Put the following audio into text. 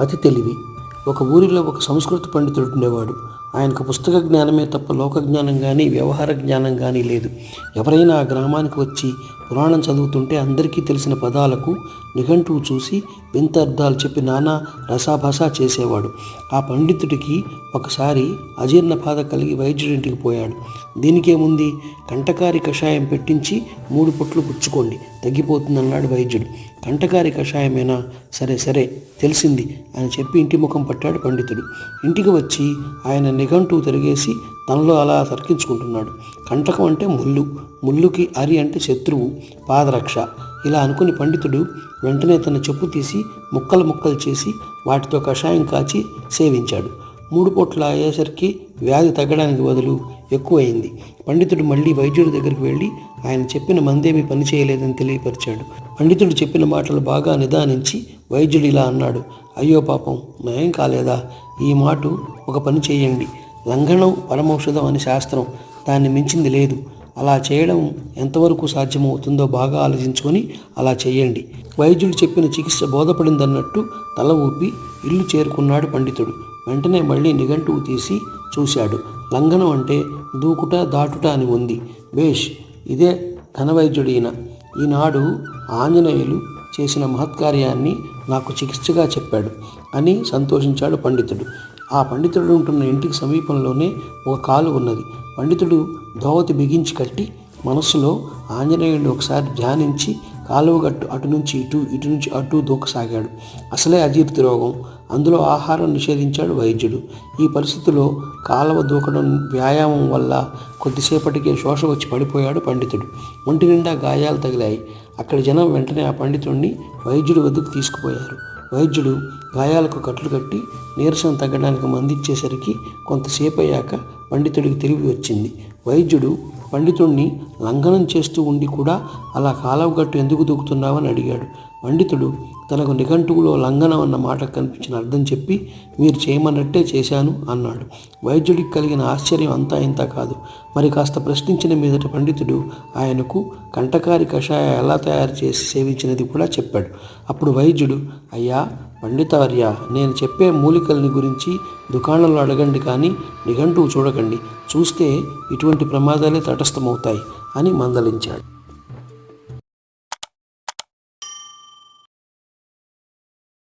అతి తెలివి. ఒక ఊరిలో ఒక సంస్కృత పండితుడు ఉండేవాడు. ఆయనకు పుస్తక జ్ఞానమే తప్ప లోక జ్ఞానం కానీ వ్యవహార జ్ఞానం కానీ లేదు. ఎవరైనా ఆ గ్రామానికి వచ్చి పురాణం చదువుతుంటే అందరికీ తెలిసిన పదాలకు నిఘంటువు చూసి వింత అర్థాలు చెప్పి నానా రసాభసా చేసేవాడు. ఆ పండితుడికి ఒకసారి అజీర్ణ బాధ కలిగి వైద్యుడింటికి పోయాడు. దీనికేముంది? కంటకారి కషాయం పెట్టించి మూడు పొట్లు పుచ్చుకోండి. తగ్గిపోతుందన్నాడు వైద్యుడు. కంటకారి కషాయమేనా? సరే సరే తెలిసింది అని చెప్పి ఇంటి ముఖం పట్టాడు పండితుడు. ఇంటికి వచ్చి ఆయన నిఘంటువు తిరిగేసి తనలో అలా తర్కించుకుంటున్నాడు. కంటకం అంటే ముల్లు ముల్లుకి అరి అంటే శత్రువు పాదరక్ష. ఇలా అనుకుని పండితుడు వెంటనే తన చెప్పు తీసి ముక్కలు ముక్కలు చేసి వాటితో కషాయం కాచి సేవించాడు. మూడు పూట్ల అయ్యేసరికి వ్యాధి తగ్గడానికి బదులు ఎక్కువైంది. పండితుడు మళ్ళీ వైద్యుడి దగ్గరికి వెళ్ళి ఆయన చెప్పిన మందేమీ పని చేయలేదని తెలియపరిచాడు. పండితుడు చెప్పిన మాటలు బాగా నిదానించి వైద్యుడు ఇలా అన్నాడు. అయ్యో పాపం నయం కాలేదా? ఈ మాట ఒక పని చేయండి. లంఘనం పరమౌషధం అని శాస్త్రం దాన్ని మించింది లేదు. అలా చేయడం ఎంతవరకు సాధ్యమవుతుందో బాగా ఆలోచించుకొని అలా చేయండి. వైద్యుడు చెప్పిన చికిత్స బోధపడిందన్నట్టు తల ఊపి ఇల్లు చేరుకున్నాడు పండితుడు. వెంటనే మళ్ళీ నిఘంటువు తీసి చూశాడు. లంఘనం అంటే దూకుట దాటుట అని ఉంది. వేష్ ఇదే ఘనవైద్యుడు ఈయన ఈనాడు ఆంజనేయులు చేసిన మహత్కార్యాన్ని నాకు చికిత్సగా చెప్పాడు అని సంతోషించాడు పండితుడు. ఆ పండితుడు ఉంటున్న ఇంటికి సమీపంలోనే ఒక కాలు ఉన్నది. పండితుడు దోవతి బిగించి కట్టి మనస్సులో ఆంజనేయుడిని ఒకసారి ధ్యానించి కాలువగట్టు అటు నుంచి ఇటు ఇటు నుంచి అటు దూకసాగాడు. అసలే అజీర్తి రోగం. అందులో ఆహారం నిషేధించాడు వైద్యుడు. ఈ పరిస్థితిలో కాలువ దూకడం వ్యాయామం వల్ల కొద్దిసేపటికే శోష వచ్చి పడిపోయాడు పండితుడు. ఒంటి నిండా గాయాలు తగిలాయి. అక్కడి జనం వెంటనే ఆ పండితుడిని వైద్యుడి వద్దకు తీసుకుపోయారు. వైద్యుడు గాయాలకు కట్లు కట్టి నీరసం తగ్గడానికి మందిచ్చేసరికి కొంతసేపు అయ్యాక పండితుడికి తెలివి వచ్చింది. వైద్యుడు పండితుడిని లంఘనం చేస్తూ ఉండి కూడా అలా కాలవగట్టు ఎందుకు దూకుతున్నావని అడిగాడు. పండితుడు తనకు నిఘంటువులో లంఘనం అన్న మాట కనిపించిన అర్థం చెప్పి మీరు చేయమన్నట్టే చేశాను అన్నాడు. వైద్యుడికి కలిగిన ఆశ్చర్యం అంతా ఇంత కాదు. మరి కాస్త ప్రశ్నించిన మీదట పండితుడు ఆయనకు కంటకారి కషాయం ఎలా తయారు చేసి సేవించినది కూడా చెప్పాడు. అప్పుడు వైద్యుడు అయ్యా పండితార్య నేను చెప్పే మూలికల్ని గురించి దుకాణంలో అడగండి కానీ నిఘంటువు చూడకండి. చూస్తే ఇటువంటి ప్రమాదాలే తటస్థమవుతాయి అని మందలించాడు.